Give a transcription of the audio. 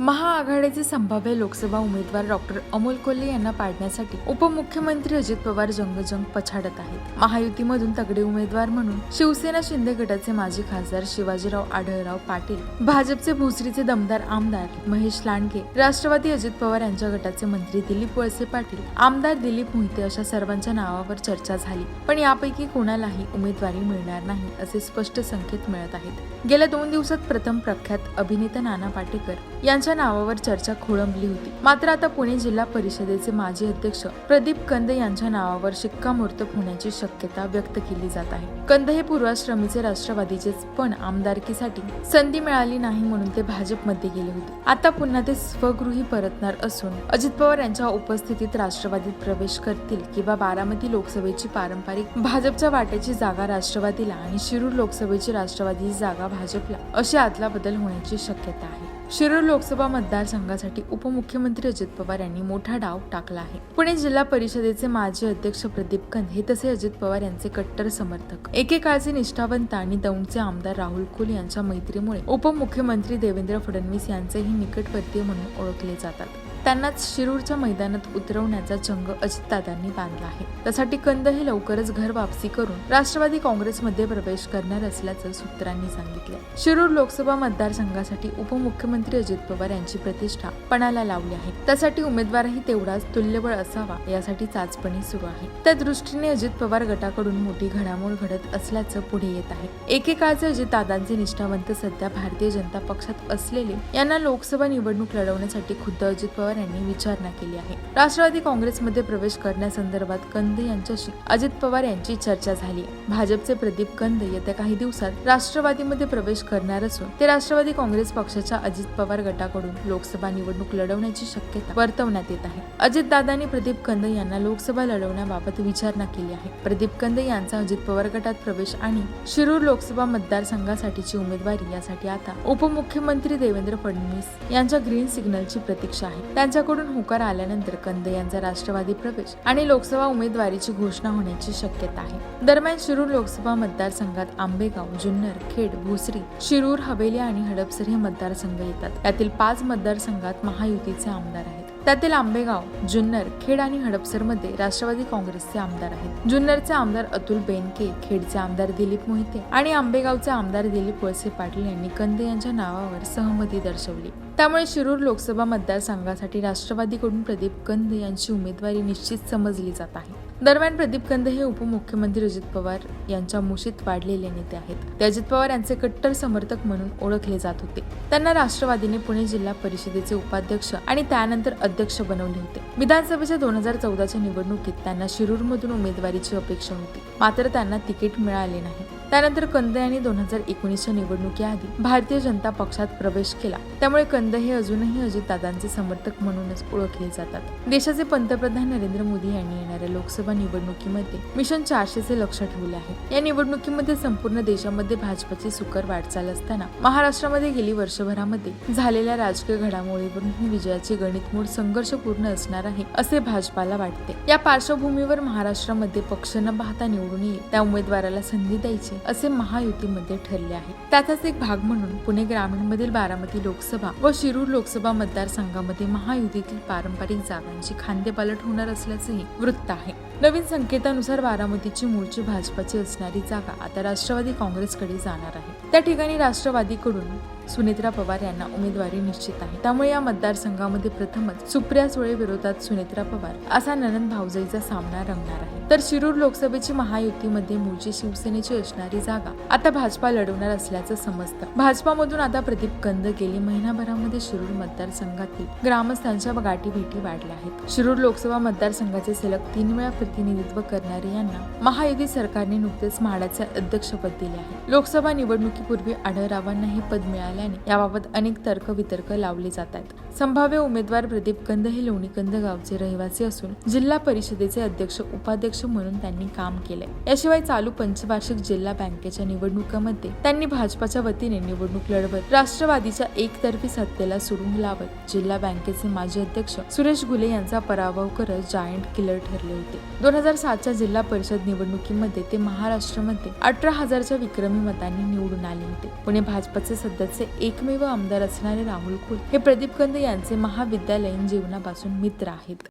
महाआघाडीचे संभाव्य लोकसभा उमेदवार डॉक्टर अमोल कोल्हे यांना पाडण्यासाठी उपमुख्यमंत्री अजित पवार जंगजंग पछाडत आहेत. महायुतीमधून तगडे उमेदवार म्हणून शिवसेना शिंदे गटाचे माजी खासदार शिवाजीराव आढळराव पाटील भाजपचे भोसरीचे दमदार आमदार महेश लांडगे राष्ट्रवादी अजित पवार यांच्या गटाचे मंत्री दिलीप वळसे पाटील आमदार दिलीप मोहिते अशा सर्वांच्या नावावर चर्चा झाली. पण यापैकी कोणालाही उमेदवारी मिळणार नाही असे स्पष्ट संकेत मिळत आहेत. गेल्या दोन दिवसात प्रथम प्रख्यात अभिनेता नाना पाटेकर यांच्या नावावर चर्चा खोळंबली होती. मात्र आता पुणे जिल्हा परिषदेचे माजी अध्यक्ष प्रदीप कंद यांच्या नावावर शिक्कामोर्तब होण्याची शक्यता व्यक्त केली जात आहे. कंद हे पूर्वाश्रमीचे राष्ट्रवादीचेच पण आमदारकीसाठी संधी मिळाली नाही म्हणून ते भाजपमध्ये गेले होते. आता पुन्हा ते स्वगृही परतणार असून अजित पवार यांच्या उपस्थितीत राष्ट्रवादीत प्रवेश करतील किंवा बारामती लोकसभेची पारंपरिक भाजपच्या वाट्याची जागा राष्ट्रवादीला आणि शिरूर लोकसभेची राष्ट्रवादीची जागा भाजपला अशी आदला बदल होण्याची शक्यता आहे. शिरूर लोकसभा मतदारसंघासाठी उपमुख्यमंत्री अजित पवार यांनी मोठा डाव टाकला आहे. पुणे जिल्हा परिषदेचे माजी अध्यक्ष प्रदीप कंद हे तसे अजित पवार यांचे कट्टर समर्थक. एकेकाळचे निष्ठावंत आणि दौंडचे आमदार राहुल कुल यांच्या मैत्रीमुळे उपमुख्यमंत्री देवेंद्र फडणवीस यांचेही निकटवर्तीय म्हणून ओळखले जातात. त्यांनाच शिरूरच्या मैदानात उतरवण्याचा जंग अजितदादांनी बांधला आहे. त्यासाठी कंद हे लवकरच घर वापसी करून राष्ट्रवादी काँग्रेसमध्ये प्रवेश करणार असल्याचं सूत्रांनी सांगितलं. शिरूर लोकसभा मतदारसंघासाठी उपमुख्यमंत्री अजित पवार यांची प्रतिष्ठा पणाला लावली आहे. त्यासाठी उमेदवारही तेवढाच तुल्यबळ असावा यासाठी चाचपणी सुरू आहे. त्या दृष्टीने अजित पवार गटाकडून मोठी घडामोड घडत असल्याचं पुढे येत आहे. एकेकाळचे अजितदादांचे निष्ठावंत सध्या भारतीय जनता पक्षात असलेले यांना लोकसभा निवडणूक लढवण्यासाठी खुद्द अजित पवार पवार यांनी विचारणा केली आहे. राष्ट्रवादी काँग्रेसमध्ये प्रवेश करण्यासंदर्भात कंद यांच्याशी अजित पवार यांची चर्चा झाली. भाजपचे प्रदीप कंद येत्या काही दिवसात राष्ट्रवादीमध्ये प्रवेश करणार असून ते राष्ट्रवादी काँग्रेस पक्षाच्या अजित पवार गटाकडून लोकसभा निवडणूक लढवण्याची शक्यता वर्तवण्यात येत आहे. अजित दादांनी प्रदीप कंद यांना लोकसभा लढवण्याबाबत विचारणा केली आहे. प्रदीप कंद यांचा अजित पवार गटात प्रवेश आणि शिरूर लोकसभा मतदारसंघासाठीची उमेदवारी यासाठी आता उपमुख्यमंत्री देवेंद्र फडणवीस यांच्या ग्रीन सिग्नलची प्रतीक्षा आहे. त्यांच्याकडून होकार आल्यानंतर कंद यांचा राष्ट्रवादी प्रवेश आणि लोकसभा उमेदवारीची घोषणा होण्याची शक्यता आहे. दरम्यान शिरूर लोकसभा मतदारसंघात आंबेगाव जुन्नर खेड भोसरी शिरूर हवेली आणि हडपसर हे मतदारसंघ येतात. यातील पाच मतदारसंघात महायुतीचे आमदार आहेत. त्यातील आंबेगाव जुन्नर खेड आणि हडपसरमध्ये राष्ट्रवादी काँग्रेसचे आमदार आहेत. जुन्नरचे आमदार अतुल बेनके खेडचे आमदार दिलीप मोहिते आणि आंबेगावचे आमदार दिलीप वळसे पाटील यांनी कंदे यांच्या नावावर सहमती दर्शवली. त्यामुळे शिरूर लोकसभा मतदारसंघासाठी राष्ट्रवादीकडून प्रदीप कंद यांची उमेदवारी निश्चित समजली जात आहे. दरम्यान प्रदीप कंद हे उपमुख्यमंत्री अजित पवार यांच्या मुशीत वाढलेले नेते आहेत. ते अजित पवार यांचे कट्टर समर्थक म्हणून ओळखले जात होते. त्यांना राष्ट्रवादीने पुणे जिल्हा परिषदेचे उपाध्यक्ष आणि त्यानंतर अध्यक्ष बनवले होते. विधानसभेच्या दोन हजार चौदाच्या निवडणुकीत त्यांना शिरूरमधून उमेदवारीची अपेक्षा होती. मात्र त्यांना तिकीट मिळाले नाही. त्यानंतर कंद यांनी दोन हजार एकोणीसच्या निवडणुकीआधी भारतीय जनता पक्षात प्रवेश केला. त्यामुळे कंद हे अजूनही अजितदादांचे समर्थक म्हणूनच ओळखले जातात. देशाचे पंतप्रधान नरेंद्र मोदी यांनी येणाऱ्या लोकसभा निवडणुकीमध्ये मिशन चारशेचे लक्ष ठेवले आहे. या निवडणुकीमध्ये संपूर्ण देशामध्ये भाजपची सुकर वाटचाल असताना महाराष्ट्रामध्ये गेली वर्षभरामध्ये झालेल्या राजकीय घडामोडीवरून ही विजयाची गणितमूळ संघर्षपूर्ण असणार आहे असे भाजपाला वाटते. या पार्श्वभूमीवर महाराष्ट्रामध्ये पक्ष न पाहता निवडून येईल त्या उमेदवाराला संधी द्यायची असे महायुतीमध्ये ठरले आहे. त्याचाच एक भाग म्हणून पुणे ग्रामीणमधील बारामती लोकसभा व शिरूर लोकसभा मतदारसंघामध्ये महायुतीतील पारंपरिक जागांची खांदेपालट होणार असल्याचेही वृत्त आहे. नवीन संकेतानुसार बारामतीची मूळची भाजपाची असणारी जागा आता राष्ट्रवादी काँग्रेसकडे जाणार आहे. त्या ठिकाणी राष्ट्रवादीकडून सुनेत्रा पवार यांना उमेदवारी निश्चित आहे. त्यामुळे या मतदारसंघामध्ये प्रथमच सुप्रिया सुळे विरोधात सुनेत्रा पवार असा ननंद भाऊजाईचा सामना रंगणार आहे. तर शिरूर लोकसभेची महायुतीमध्ये मूळची शिवसेनेची असणारी जागा आता भाजपा लढवणार असल्याचं समजतं. भाजपामधून आता प्रदीप कंद गेली. महिनाभरामध्ये शिरूर मतदारसंघातील ग्रामस्थांच्या गाठी भेटी वाढल्या आहेत. शिरूर लोकसभा मतदारसंघाचे सलग तीन वेळा प्रतिनिधित्व करणारे यांना महायुती सरकारने नुकतेच म्हाडाचे अध्यक्षपद दिले आहे. लोकसभा निवडणुकीपूर्वी आढळरावांना हे पद मिळाल्याने याबाबत अनेक तर्क वितर्क लावले जात आहेत. संभाव्य उमेदवार प्रदीप कंद हे लोणीकंद गावचे रहिवासी असून जिल्हा परिषदेचे अध्यक्ष उपाध्यक्ष म्हणून त्यांनी काम केले. याशिवाय चालू पंचवार्षिक जिल्हा बँकेच्या निवडणुकामध्ये त्यांनी भाजपाच्या वतीने निवडणूक लढवत राष्ट्रवादीच्या एकतर्फी सत्तेला सुरुंग लावत जिल्हा बँकेचे माजी अध्यक्ष सुरेश घुले यांचा पराभव करत जायंट किलर ठरले होते. दोन हजार सातच्या जिल्हा परिषद निवडणुकीमध्ये ते महाराष्ट्रामध्ये अठरा हजारच्या विक्रमी मतांनी निवडून आले होते. पुणे भाजपचे सध्याचे एकमेव आमदार असणारे राहुल कुल हे प्रदीप कंद यांचे महाविद्यालयीन जीवनापासून मित्र आहेत.